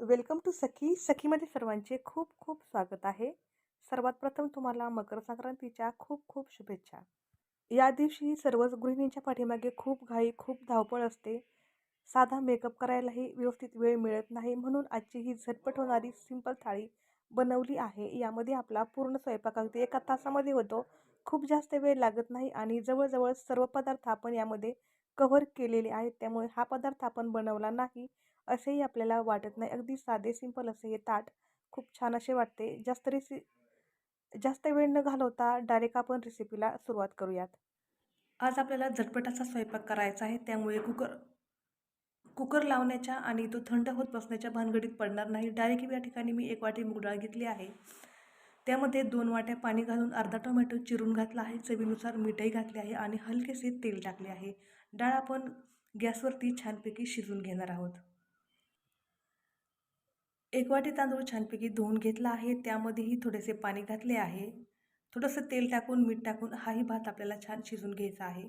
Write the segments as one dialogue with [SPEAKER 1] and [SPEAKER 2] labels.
[SPEAKER 1] Welcome to सखी. सखीमध्ये सर्वांचे खूप खूप स्वागत आहे. सर्वात प्रथम तुम्हाला मकर संक्रांतीच्या खूप खूप शुभेच्छा. या दिवशी सर्वच गृहिणींच्या पाठीमागे खूप घाई खूप धावपळ असते. साधा मेकअप करायलाही व्यवस्थित वेळ मिळत नाही म्हणून आजची ही झटपट होणारी सिंपल थाळी बनवली आहे. यामध्ये आपला पूर्ण स्वयंपाक अगदी एका तासामध्ये होतो. खूप जास्त वेळ लागत नाही आणि जवळजवळ सर्व पदार्थ आपण यामध्ये कव्हर केलेले आहेत. त्यामुळे हा पदार्थ आपण बनवला नाही. असेही आपल्याला वाटत नाही. अगदी साधे सिंपल असे हे ताट खूप छान असे वाटते. जास्त रेसि जास्त वेळ न घालवता डायरेक्ट आपण रेसिपीला सुरुवात करूयात. आज आपल्याला झटपटाचा स्वयंपाक करायचा आहे. त्यामुळे कुकर कुकर लावण्याच्या आणि तो थंड होत बसण्याच्या भानगडीत पडणार नाही. डायरेक्ट या ठिकाणी मी एक वाटी मूग डाळ घेतली आहे. त्यामध्ये दोन वाट्या पाणी घालून अर्धा टोमॅटो चिरून घातला आहे. चवीनुसार मीठही घातले आहे आणि हलकेसे तेल टाकले आहे. डाळ आपण गॅसवरती छानपैकी शिजून घेणार आहोत. एक वाटी तांदूळ छानपैकी धुवून घेतला आहे. त्यामध्येही थोडेसे पाणी घातले आहे. थोडंसं तेल टाकून मीठ टाकून हाही भात आपल्याला छान शिजून घ्यायचा आहे.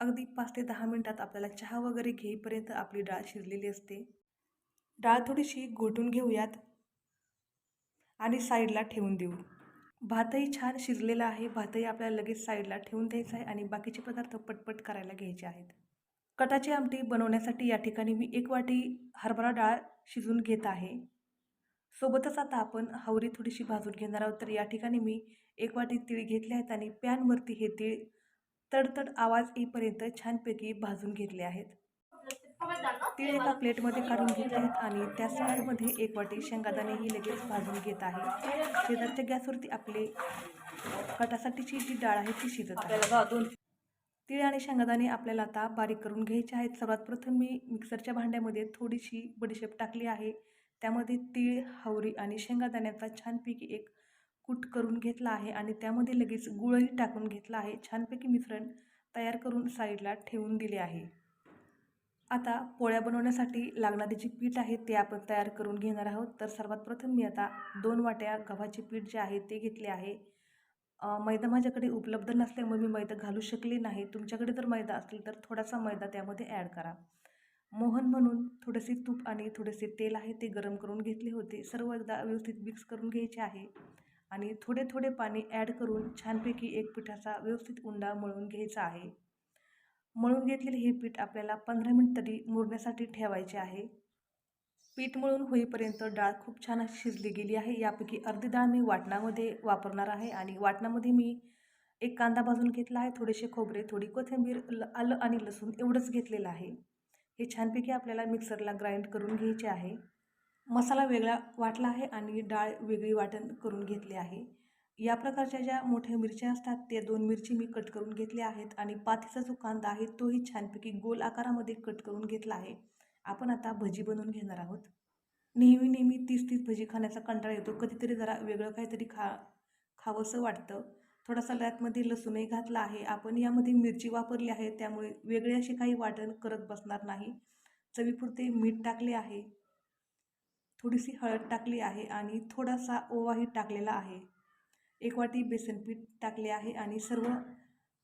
[SPEAKER 1] अगदी पाच ते दहा मिनटात आपल्याला चहा वगैरे घेईपर्यंत आपली डाळ शिजलेली असते. डाळ थोडीशी घोटून घेऊयात आणि साईडला ठेवून देऊ. भातही छान शिजलेला आहे. भातही आपल्याला लगेच साईडला ठेवून द्यायचा आहे आणि बाकीचे पदार्थ पटपट करायला घ्यायचे आहेत. कटाची आमटी बनवण्यासाठी या ठिकाणी मी एक वाटी हरभरा डाळ शिजून घेत आहे. सोबतच आता आपण हवरी थोडीशी भाजून घेणार आहोत. तर या ठिकाणी मी एक वाटी तीळ घेतले आहेत आणि पॅनवरती हे तीळ तडतड आवाज येईपर्यंत छानपैकी भाजून घेतले आहेत. तीळ एका प्लेटमध्ये काढून घेतले आहेत आणि त्याच प्लेटमध्ये एक वाटी शेंगादाणेही लगेच भाजून घेत आहे. शेजारच्या गॅसवरती आपले कटासाठीची जी डाळ आहे ती शिजत आहे. दोन तीळ आणि शेंगादाणे आपल्याला आता बारीक करून घ्यायचे आहेत. सर्वात प्रथम मी मिक्सरच्या भांड्यामध्ये थोडीशी बडीशेप टाकली आहे. त्यामध्ये तीळ हावरी आणि शेंगादाण्याचा छानपैकी एक कूट करून घेतला आहे आणि त्यामध्ये लगेच गुळही टाकून घेतला आहे. छानपैकी मिश्रण तयार करून साईडला ठेवून दिले आहे. आता पोळ्या बनवण्यासाठी लागणारे जे पीठ आहे ते आपण तयार करून घेणार आहोत. तर सर्वात प्रथम मी आता दोन वाट्या गव्हाचे पीठ जे आहे ते घेतले आहे. मैदा माझ्याकडे उपलब्ध नसल्यामुळे मी मैदा घालू शकले नाही. तुमच्याकडे जर मैदा असेल तर थोडासा मैदा त्यामध्ये ॲड करा. मोहन म्हणून थोडेसे तूप आणि थोडेसे तेल आहे ते गरम करून घेतले होते. सर्व एकदा व्यवस्थित मिक्स करून घ्यायचे आहे. आणि थोडे थोडे पाणी ॲड करून छानपैकी एक पिठाचा व्यवस्थित उंडा मळून घ्यायचा आहे. मळून घेतलेले हे पीठ आपल्याला पंधरा मिनिट तरी मुरण्यासाठी ठेवायचे आहे. पीठ मळून होईपर्यंत डाळ खूप छान अशी शिजली गेली आहे. यापैकी अर्धी डाळ मी वाटणामध्ये वापरणार आहे आणि वाटणामध्ये मी एक कांदा भाजून घेतला आहे. थोडेसे खोबरे थोडी कोथिंबीर ल आलं आणि लसूण एवढंच घेतलेलं आहे. हे छानपैकी आपल्याला मिक्सरला ग्राइंड करून घ्यायचे आहे. मसाला वेगळा वाटला आहे आणि डाळ वेगळी वाटण करून घेतली आहे. या प्रकारच्या ज्या मोठ्या मिरच्या असतात त्या दोन मिरची मी कट करून घेतल्या आहेत आणि पाथीचा जो कांदा आहे तोही छानपैकी गोल आकारामध्ये कट करून घेतला आहे. आपण आता भजी बनवून घेणार आहोत. नेहमी नेहमी तीस तीस भजी खाण्याचा कंटाळा येतो. कधीतरी जरा वेगळं काहीतरी खा खावंसं वाटतं. थोडासा त्यातमध्ये लसूणही घातला आहे. आपण यामध्ये मिरची वापरली आहे. त्यामुळे वेगळे असे काही वाटण करत बसणार नाही. चवीपुरते मीठ टाकले आहे. थोडीशी हळद टाकली आहे आणि थोडासा ओवाही टाकलेला आहे. एक वाटी बेसन पीठ टाकले आहे आणि सर्व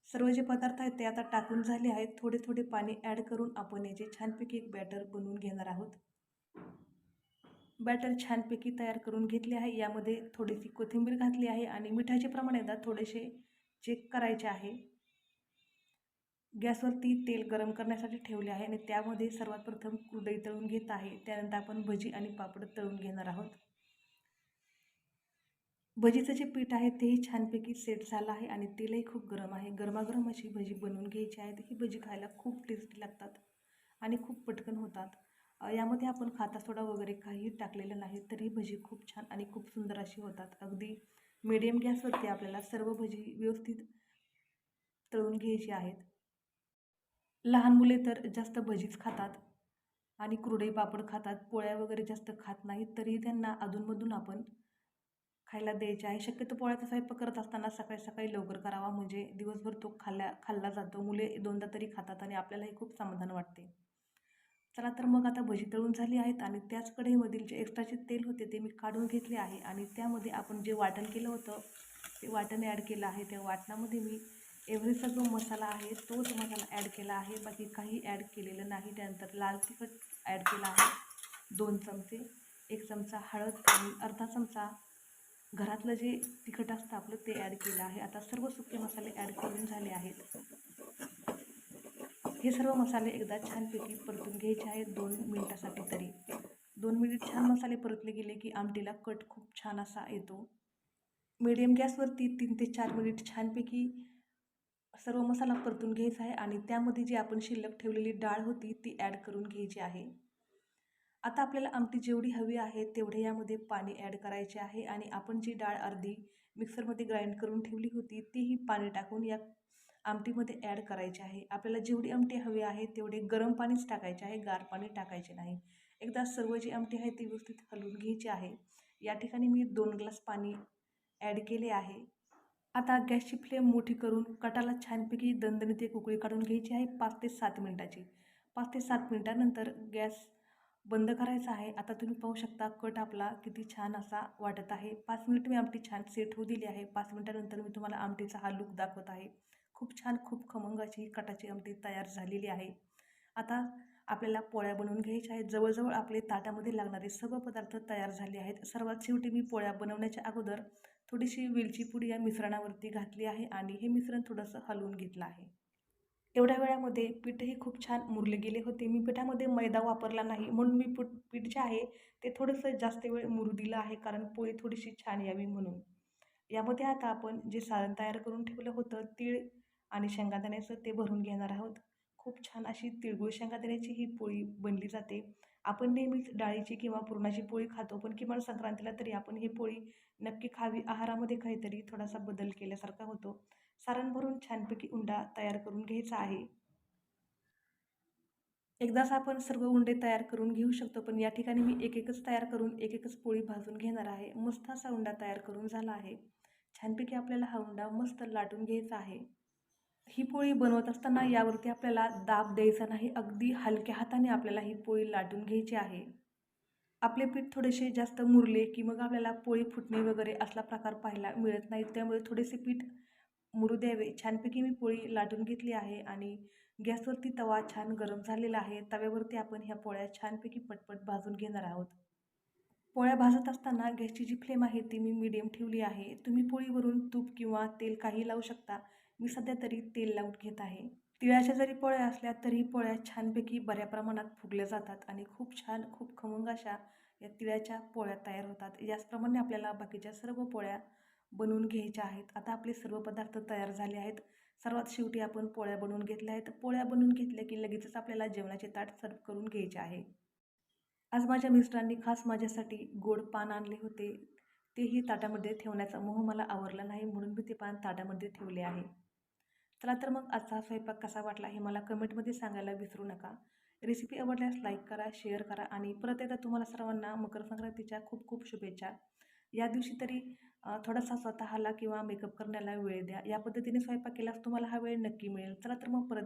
[SPEAKER 1] सर्व जे पदार्थ आहेत ते आता टाकून झाले आहेत. थोडे थोडे पाणी ॲड करून आपण याचे छानपैकी एक बॅटर बनवून घेणार आहोत. बॅटर छानपैकी तयार करून घेतले आहे. यामध्ये थोडीशी कोथिंबीर घातली आहे आणि मिठाचे प्रमाण एकदा थोडेसे चेक करायचे आहे. गॅसवरती तेल गरम करण्यासाठी ठेवले आहे आणि त्यामध्ये सर्वात प्रथम कुरडई तळून घेत आहे. त्यानंतर आपण भजी आणि पापड तळून घेणार आहोत. भजीचं जे पीठ आहे तेही छानपैकी सेट झालं आहे आणि तेलही खूप गरम आहे. गरमागरम अशी भजी बनवून घ्यायची आहे. ही भजी खायला खूप टेस्टी लागतात आणि खूप पटकन होतात. यामध्ये आपण खाता सोडा वगैरे काहीही टाकलेलं नाही तरी भजी खूप छान आणि खूप सुंदर अशी होतात. अगदी मिडियम गॅसवरती आपल्याला सर्व भजी व्यवस्थित तळून घ्यायची आहेत. लहान मुले तर जास्त भजीच खातात आणि कुरडई पापड खातात. पोळ्या वगैरे जास्त खात नाहीत तरी त्यांना अधूनमधून आपण खायला द्यायचे आहे शक्यतो पोळ्याचा स्वयंपाक करत असताना सकाळी सकाळी लवकर करावा. म्हणजे दिवसभर तो खाल्ल्या खाल्ला जातो. मुले दोनदा तरी खातात आणि आपल्यालाही खूप समाधान वाटते. चला तर मग आता भजी तळून झाली आहेत आणि त्याच कढईमधील जे एक्स्ट्राचे तेल होते ते मी काढून घेतले आहे आणि त्यामध्ये आपण जे वाटण केलं होतं ते वाटण ॲड केलं आहे. त्या वाटणामध्ये मी एव्हरेजचा जो मसाला आहे तोच मसाला ॲड केला आहे. बाकी काही ॲड केलेलं नाही. त्यानंतर लाल तिखट ॲड केला आहे. दोन चमचे एक चमचा हळद आणि अर्धा चमचा घरातलं जे तिखट असतं आपलं ते ॲड केलं आहे. आता सर्व सुके मसाले ॲड करून झाले आहेत. हे सर्व मसाले एकदा छानपैकी परतून घ्यायचे आहेत दोन मिनिटासाठी तरी. दोन मिनिट छान मसाले परतले गेले की आमटीला कट खूप छान असा येतो. मीडियम गॅसवरती तीन ते चार मिनिट छानपैकी सर्व मसाला परतून घ्यायचा आहे आणि त्यामध्ये जी आपण शिल्लक ठेवलेली डाळ होती ती ॲड करून घ्यायची आहे. आता आपल्याला आमटी जेवढी हवी आहे तेवढे यामध्ये पाणी ॲड करायचे आहे आणि आपण जी डाळ अर्धी मिक्सरमध्ये ग्राइंड करून ठेवली होती तीही पाणी टाकून या आमटीमध्ये ॲड करायचे आहे. आपल्याला जेवढी आमटी हवी आहे तेवढे गरम पाणीच टाकायचे आहे गार पाणी टाकायचे नाही. एकदा सर्व जी आमटी आहे ती व्यवस्थित हलवून घ्यायची आहे. या ठिकाणी मी दोन ग्लास पाणी ॲड केले आहे. आता गॅसची फ्लेम मोठी करून कटाला छानपैकी दणदणीत एक उकळी काढून घ्यायची आहे पाच ते सात मिनटाची. पाच ते सात मिनटानंतर गॅस बंद करायचा आहे. आता तुम्ही पाहू शकता कट आपला किती छान असा वाटत आहे. पाच मिनिट मी आमटी छान सेट होऊ दिली आहे. पाच मिनटानंतर मी तुम्हाला आमटीचा हा लुक दाखवत आहे. खूप छान खूप खमंगाची कटाची आमटी तयार झालेली आहे. आता आपल्याला पोळ्या बनवून घ्यायच्या आहेत. जवळजवळ आपले ताटामध्ये लागणारे सर्व पदार्थ तयार झाले आहेत. सर्वात शेवटी मी पोळ्या बनवण्याच्या अगोदर थोडीशी वेलची पुडी या मिश्रणावरती घातली आहे आणि हे मिश्रण थोडंसं हलवून घेतलं आहे. एवढ्या वेळामध्ये पीठही खूप छान मुरले गेले होते. मी पिठामध्ये मैदा वापरला नाही. म्हणून मी पीठ पीठ जे आहे ते थोडंसं जास्त वेळ मुरू दिलं आहे. कारण पोळी थोडीशी छान यावी म्हणून. यामध्ये आता आपण जे सारण तयार करून ठेवलं होतं तीळ आणि शेंगादाण्याचं ते भरून घेणार आहोत. खूप छान अशी तिळगुळ शेंगादाण्याची ही पोळी बनली जाते. आपण नेहमीच डाळीची किंवा पुरणाची पोळी खातो. पण किमान संक्रांतीला तरी आपण ही पोळी नक्की खावी. आहारामध्ये काहीतरी थोडासा बदल केल्यासारखा होतो. सारण भरून छानपैकी उंडा तयार करून घ्यायचा आहे. एकदाच आपण सर्व उंडे तयार करून घेऊ शकतो पण या ठिकाणी मी एक एकच तयार करून एक एकच पोळी भाजून घेणार आहे. मस्त असा उंडा तयार करून झाला आहे. छानपैकी आपल्याला हा उंडा मस्त लाटून घ्यायचा आहे. ही पोळी बनवत असताना यावरती आपल्याला दाब द्यायचा नाही. अगदी हलक्या हाताने आपल्याला ही पोळी लाटून घ्यायची आहे. आपले पीठ थोडेसे जास्त मुरले की मग आपल्याला पोळी फुटणे वगैरे असला प्रकार पाहायला मिळत नाही त्यामुळे थोडेसे पीठ मुरू द्यावे. छानपैकी मी पोळी लाटून घेतली आहे आणि गॅसवरती तवा छान गरम झालेला आहे. तव्यावरती आपण ह्या पोळ्या छानपैकी पटपट भाजून घेणार आहोत. पोळ्या भाजत असताना गॅसची जी फ्लेम आहे ती मी मीडियम ठेवली आहे. तुम्ही पोळीवरून तूप किंवा तेल काही लावू शकता. मी सध्या तरी तेल लावून घेत आहे. तिळाच्या जरी पोळ्या असल्या तरी पोळ्या छानपैकी बऱ्या प्रमाणात फुगल्या जातात आणि खूप छान खूप खमंग अशा या तिळाच्या पोळ्या तयार होतात. याचप्रमाणे आपल्याला बाकीच्या सर्व पोळ्या बनवून घ्यायच्या आहेत. आता आपले सर्व पदार्थ तयार झाले आहेत. सर्वात शेवटी आपण पोळ्या बनवून घेतल्या आहेत. पोळ्या बनवून घेतल्या की लगेचच आपल्याला जेवणाचे ताट सर्व करून घ्यायचे आहे. आज माझ्या मिस्टरांनी खास माझ्यासाठी गोड पान आणले होते. तेही ताटामध्ये ठेवण्याचा मोह मला आवरला नाही म्हणून मी ते पान ताटामध्ये ठेवले आहे. चला तर मग आजचा स्वयंपाक कसा वाटला हे मला कमेंटमध्ये सांगायला विसरू नका. रेसिपी आवडल्यास लाईक करा शेअर करा आणि परत एकदा तुम्हाला सर्वांना मकर संक्रांतीच्या खूप खूप शुभेच्छा. या दिवशी तरी थोडासा स्वतःला किंवा मेकअप करण्याला वेळ द्या. या पद्धतीने स्वयंपाक केल्यास तुम्हाला हा वेळ नक्की मिळेल. चला तर मग परत